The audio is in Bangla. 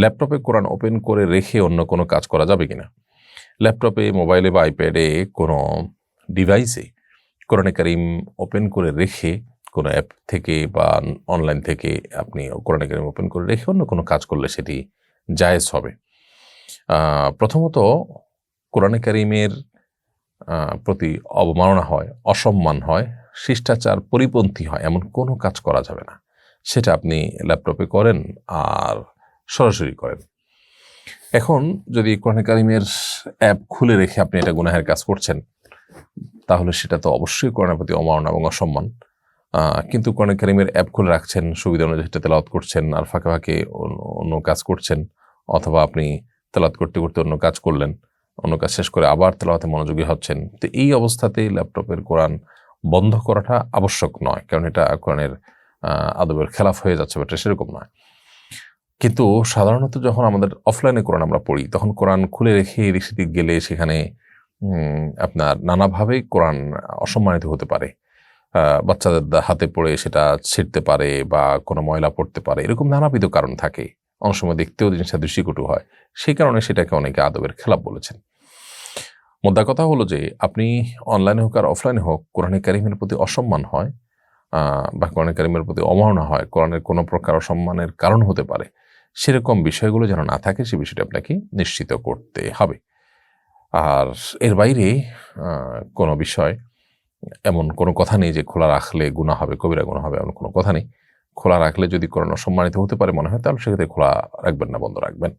ল্যাপটপে কোরআন ওপেন করে রেখে অন্য কোনো কাজ করা যাবে কিনা? ল্যাপটপে, মোবাইলে বা আইপ্যাডে কোনো ডিভাইসে কোরআনে কারিম ওপেন করে রেখে কোনো অ্যাপ থেকে বা অনলাইন থেকে আপনি কোরআনে কারিম ওপেন করে রেখে অন্য কোনো কাজ করলে সেটি জায়েজ হবে। প্রথমত কোরআনে কারিমের প্রতি অবমাননা হয়, অসম্মান হয়, শিষ্টাচার পরিপন্থী হয়, এমন কোনো কাজ করা যাবে না। সেটা আপনি ল্যাপটপে করেন আর সরাসরি করেন। এখন যদি কোরআন কারিমের অ্যাপ খুলে রেখে আপনি এটা গুনাহের কাজ করছেন, তাহলে সেটা তো অবশ্যই কোরআনের প্রতি অমাননা এবং অসম্মান। কিন্তু কোরআন কারিমের অ্যাপ খুলে রাখছেন, সুবিধা অনুযায়ী সেটা তেলাওয়াত করছেন, আর ফাঁকে ফাঁকে অন্য- কাজ করছেন, অথবা আপনি তেলাওয়াত করতে করতে অন্য কাজ করলেন, অন্য কাজ শেষ করে আবার তেলাওয়াতে মনোযোগী হচ্ছেন, তো এই অবস্থাতেই ল্যাপটপের কোরআন বন্ধ করাটা আবশ্যক নয়, কারণ এটা কোরআনের আদবের খেলাফ হয়ে যাচ্ছে বা সেরকম নয়। কিন্তু সাধারণত যখন আমাদের অফলাইনে কোরআন আমরা পড়ি, তখন কোরআন খুলে রেখে এদিক সেদিক গেলে সেখানে আপনার নানাভাবে কোরআন অসম্মানিত হতে পারে। বাচ্চাদের হাতে পড়ে সেটা ছিঁড়তে পারে বা কোনো ময়লা পড়তে পারে, এরকম নানাবিধ কারণ থাকে। অনেক সময় দেখতেও জিনিসটা দৃষ্টিকটু হয়। সেই কারণে সেটাকে অনেকে আদবের খেলাপ বলেছেন। মোদ্দা কথা হলো যে, আপনি অনলাইনে হোক আর অফলাইনে হোক, কোরআনে কারিমের প্রতি অসম্মান হয় বা কোরআনে কারিমের প্রতি অমাননা হয়, কোরআনের কোনো প্রকার অসম্মানের কারণ হতে পারে। সেরকম বিষয়গুলো যেন না থাকে, সে বিষয়টি আপনাকে নিশ্চিত করতে হবে। আর এর বাইরে কোনো বিষয়, এমন কোনো কথা নেই যে খোলা রাখলে গুণা হবে, কবিরা গুণা হবে, এমন কোনো কথা নেই। খোলা রাখলে যদি কোনো সম্মানিত হতে পারে মনে হয়, তাহলে সেক্ষেত্রে খোলা রাখবেন না, বন্ধ রাখবেন।